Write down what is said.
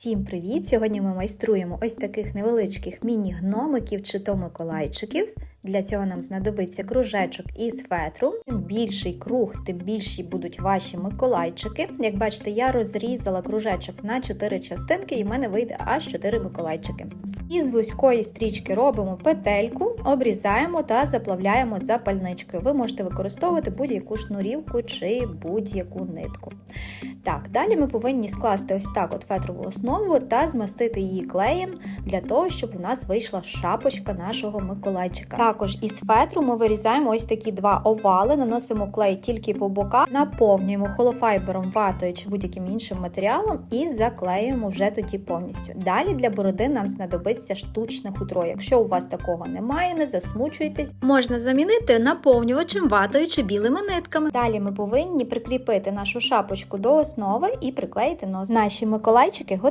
Всім привіт! Сьогодні ми майструємо ось таких невеличких міні-гномиків чи то миколайчиків. Для цього нам знадобиться кружечок із фетру. Чим більший круг, тим більші будуть ваші миколайчики. Як бачите, я розрізала кружечок на 4 частинки, і в мене вийде аж 4 миколайчики. Із вузької стрічки робимо петельку, обрізаємо та заплавляємо запальничкою. Ви можете використовувати будь-яку шнурівку чи будь-яку нитку. Так, далі ми повинні скласти ось так от фетрову основу та змастити її клеєм для того, щоб у нас вийшла шапочка нашого Миколайчика. Також із фетру ми вирізаємо ось такі два овали, наносимо клей тільки по боках, наповнюємо холофайбером, ватою чи будь-яким іншим матеріалом і заклеюємо вже тоді повністю. Далі для бороди нам знадобиться штучне хутро. Якщо у вас такого немає, не засмучуйтесь. Можна замінити наповнювачем ватою чи білими нитками. Далі ми повинні прикріпити нашу шапочку до основи і приклеїти нос. Наші миколайчики готові.